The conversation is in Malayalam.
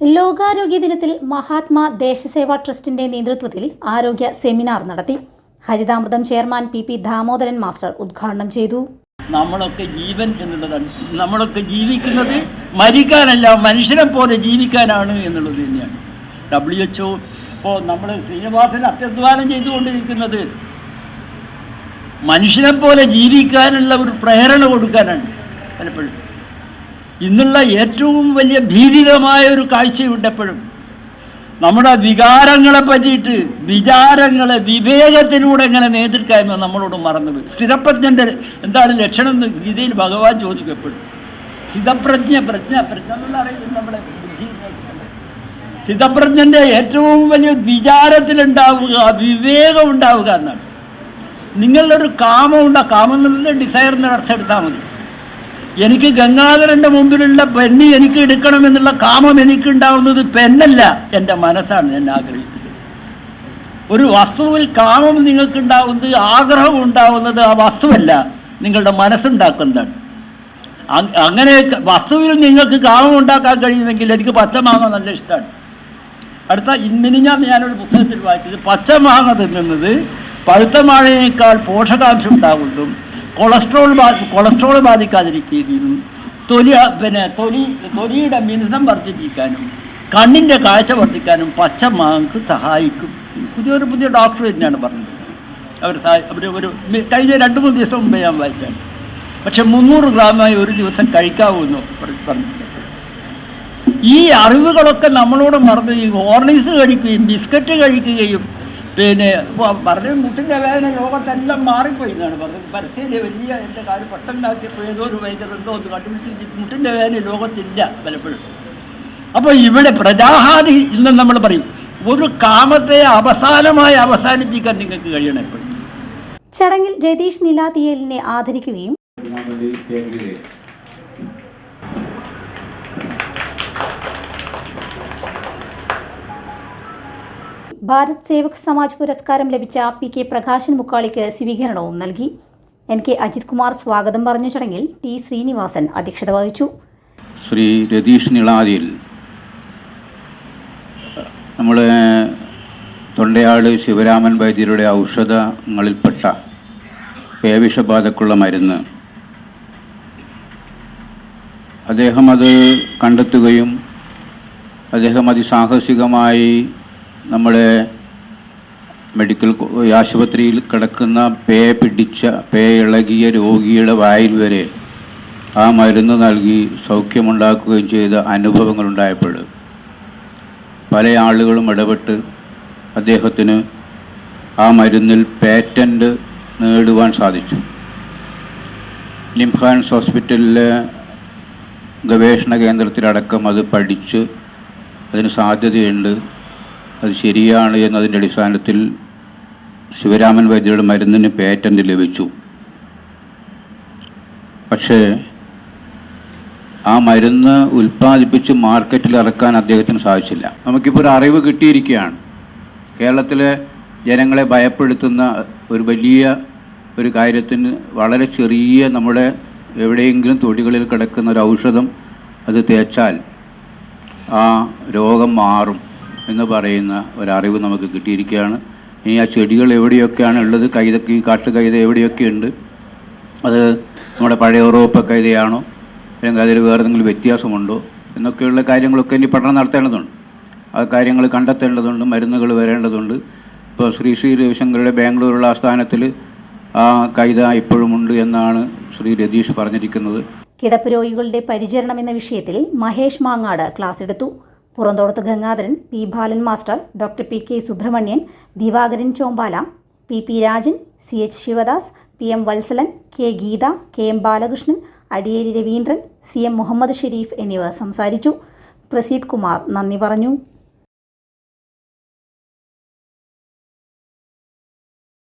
ലോകാരോഗ്യ ദിനത്തിൽ മഹാത്മാ ദേശസേവാ ട്രസ്റ്റിന്റെ നേതൃത്വത്തിൽ ആരോഗ്യ സെമിനാർ നടത്തി. Harithamritham chairman P P Damodaran master ഉദ്ഘാടനം ചെയ്തു. നമ്മളൊക്കെ ജീവൻ എന്നുള്ളതാണ് നമ്മളൊക്കെ ജീവിക്കുന്നത് മരിക്കാനല്ല മനുഷ്യനെ പോലെ ജീവിക്കാനാണ് എന്നുള്ളത് തന്നെയാണ്. ഡബ്ല്യു എച്ച്ഒ ഇപ്പോൾ നമ്മൾ ശ്രീനിവാസൻ അത്യധ്വാനം ചെയ്തുകൊണ്ടിരിക്കുന്നത് മനുഷ്യനെ പോലെ ജീവിക്കാനുള്ള ഒരു പ്രേരണ കൊടുക്കാനാണ്. പലപ്പോഴും ഇന്നുള്ള ഏറ്റവും വലിയ ഭീതിതമായ ഒരു കാഴ്ചയുണ്ട് എപ്പോഴും നമ്മുടെ വികാരങ്ങളെ പറ്റിയിട്ട് വിചാരങ്ങളെ വിവേകത്തിലൂടെ എങ്ങനെ നേതൃക്കാമെന്ന് നമ്മളോട് മറന്നത് സ്ഥിരപ്രജ്ഞന്റെ എന്താണ് ലക്ഷണം എന്ന് ഗീതയിൽ ഭഗവാൻ ചോദിക്കപ്പെടും സ്ഥിതപ്രജ്ഞ പ്രജ്ഞ പ്രജ്ഞ എന്നുള്ള നമ്മുടെ സ്ഥിതപ്രജ്ഞന്റെ ഏറ്റവും വലിയ വിചാരത്തിലുണ്ടാവുക വിവേകം ഉണ്ടാവുക എന്നാണ് നിങ്ങളൊരു കാമം ഉണ്ടാ കാമം എന്നുള്ളത് ഡിസയർ എന്ന അർത്ഥം എടുത്താൽ മതി. എനിക്ക് ഗംഗാധരന്റെ മുമ്പിലുള്ള പെണ്ണി എനിക്ക് എടുക്കണം എടുക്കണമെന്നുള്ള കാമം എനിക്കുണ്ടാവുന്നത് പെണ്ണല്ല എന്റെ മനസ്സാണ് ഞാൻ ആഗ്രഹിക്കുന്നത്. ഒരു വസ്തുവിൽ കാമം നിങ്ങൾക്കുണ്ടാവുന്നത് ആഗ്രഹം ഉണ്ടാവുന്നത് ആ വസ്തുവല്ല നിങ്ങളുടെ മനസ്സുണ്ടാക്കുന്നതാണ്. അങ്ങനെ വസ്തുവിൽ നിങ്ങൾക്ക് കാമം ഉണ്ടാക്കാൻ കഴിയുമെങ്കിൽ എനിക്ക് പച്ചമാങ്ങ നല്ല ഇഷ്ടമാണ്. അടുത്ത ഞാൻ ഞാനൊരു പുസ്തകത്തിൽ വായിച്ചത് പച്ചമാങ്ങ തിന്നുന്നത് പഴുത്ത പോഷകാംശം ഉണ്ടാകുന്നതും കൊളസ്ട്രോൾ കൊളസ്ട്രോൾ ബാധിക്കാതിരിക്കുകയും തൊലി പിന്നെ തൊലി തൊലിയുടെ മിനുസം വർദ്ധിപ്പിക്കാനും കണ്ണിന്റെ കാഴ്ച വർദ്ധിക്കാനും പച്ച മാങ്ങക്ക് സഹായിക്കും. പുതിയൊരു പുതിയ ഡോക്ടർ തന്നെയാണ് പറഞ്ഞത്. അവർ അവർ ഒരു കഴിഞ്ഞ രണ്ട് മൂന്ന് ദിവസം മുമ്പേ ഞാൻ വായിച്ചാണ് പക്ഷെ മുന്നൂറ് ഗ്രാമായി ഒരു ദിവസം കഴിക്കാവുമെന്ന് പറഞ്ഞു ഈ അറിവുകളൊക്കെ നമ്മളോട് മറന്നു ഈ ഹോർലിക്സ് കഴിക്കുകയും ബിസ്ക്കറ്റ് കഴിക്കുകയും പിന്നെ പറഞ്ഞ മുട്ടിന്റെ വേദന ലോകത്തെല്ലാം മാറിപ്പോയി എന്നാണ് പറഞ്ഞത്. പരസ്യയിലെ വലിയ എന്റെ കാര്യം പെട്ടെന്നാക്കിയപ്പോൾ ഏതോ ഒരു വൈദ്യർ എന്തോ ഒന്ന് കണ്ടുപിടിച്ച് മുട്ടിന്റെ വേദന ലോകത്തില്ല പലപ്പോഴും. അപ്പോൾ ഇവിടെ പ്രജാഹാദി ഇന്ന് നമ്മൾ പറയും ഒരു കാമത്തെ അവസാനമായി അവസാനിപ്പിക്കാൻ നിങ്ങൾക്ക് കഴിയണം എപ്പോഴും. ചടങ്ങിൽ രതീഷ് നിലാതിയലിനെ ആദരിക്കുകയും ഭാരത് സേവക് സമാജ് പുരസ്കാരം ലഭിച്ച പി കെ പ്രകാശൻ മുക്കാളിക്ക് സ്വീകരണവും നൽകി. എൻ കെ അജിത് കുമാർ സ്വാഗതം പറഞ്ഞ ചടങ്ങിൽ ടി ശ്രീനിവാസൻ അധ്യക്ഷത വഹിച്ചു. ശ്രീ രതീഷ് നിളാതിൽ നമ്മുടെ തൊണ്ടയാട് ശിവരാമൻ വൈദ്യരുടെ ഔഷധങ്ങളിൽപ്പെട്ട പേവിഷബാധക്കുള്ള മരുന്ന്. അദ്ദേഹം അത് കണ്ടെത്തുകയും അദ്ദേഹം അതിസാഹസികമായി നമ്മുടെ മെഡിക്കൽ ആശുപത്രിയിൽ കിടക്കുന്ന പേ പിടിച്ച പേ ഇളകിയ രോഗിയുടെ വായിൽ വരെ ആ മരുന്ന് നൽകി സൗഖ്യമുണ്ടാക്കുകയും ചെയ്ത അനുഭവങ്ങളുണ്ടായപ്പോൾ പല ആളുകളും ഇടപെട്ട് അദ്ദേഹത്തിന് ആ മരുന്നിൽ പേറ്റന്റ് നേടുവാൻ സാധിച്ചു. ലിംഹാൻസ് ഹോസ്പിറ്റലിലെ ഗവേഷണ കേന്ദ്രത്തിലടക്കം അത് പഠിച്ച് അതിന് സാധ്യതയുണ്ട്. അത് ശരിയാണ് എന്നതിന്റെ അടിസ്ഥാനത്തിൽ ശിവരാമൻ വൈദ്യരുടെ മരുന്നിന് പേറ്റന്റ് ലഭിച്ചു. പക്ഷേ ആ മരുന്ന് ഉൽപ്പാദിപ്പിച്ച് മാർക്കറ്റിൽ ഇറക്കാൻ അദ്ദേഹത്തിന് സാധിച്ചില്ല. നമുക്കിപ്പോൾ ഒരു അറിവ് കിട്ടിയിരിക്കുകയാണ്. കേരളത്തിലെ ജനങ്ങളെ ഭയപ്പെടുത്തുന്ന ഒരു വലിയ ഒരു കാര്യത്തിന് വളരെ ചെറിയ നമ്മുടെ എവിടെയെങ്കിലും തൊടികളിൽ കിടക്കുന്ന ഒരു ഔഷധം അത് തേച്ചാൽ ആ രോഗം മാറും. എന്ന് പറയുന്ന ഒരറിവ് നമുക്ക് കിട്ടിയിരിക്കുകയാണ്. ഇനി ആ ചെടികൾ എവിടെയൊക്കെയാണ് ഉള്ളത്? കൈത ഈ കാട്ടുകൈത എവിടെയൊക്കെ ഉണ്ട്? അത് നമ്മുടെ പഴയ യൂറോപ്പ് കൈതയാണോ? അല്ലെങ്കിൽ അതിൽ വേറെ എന്തെങ്കിലും വ്യത്യാസമുണ്ടോ? എന്നൊക്കെയുള്ള കാര്യങ്ങളൊക്കെ ഇനി പഠനം നടത്തേണ്ടതുണ്ട്. ആ കാര്യങ്ങൾ കണ്ടെത്തേണ്ടതുണ്ട് മരുന്നുകൾ വരേണ്ടതുണ്ട്. ഇപ്പോൾ ശ്രീ ശ്രീ രവിശങ്കറുടെ ബാംഗ്ലൂരുള്ള ആസ്ഥാനത്തിൽ ആ കൈത ഇപ്പോഴുമുണ്ട് എന്നാണ് ശ്രീ രതീഷ് പറഞ്ഞിരിക്കുന്നത്. കിടപ്പ് രോഗികളുടെ പരിചരണം എന്ന വിഷയത്തിൽ മഹേഷ് മാങ്ങാട് ക്ലാസ് എടുത്തു. Purantodath Gangadharan P Balan master doctor P K Subrahmanian Divakaran Chombala P P Rajan C H Sivadas P M Vatsalan K Geetha K M Balakrishnan Adiyeri Raveendran C M Muhammad Shereef എന്നിവർ സംസാരിച്ചു. പ്രസീത് കുമാർ നന്ദി പറഞ്ഞു.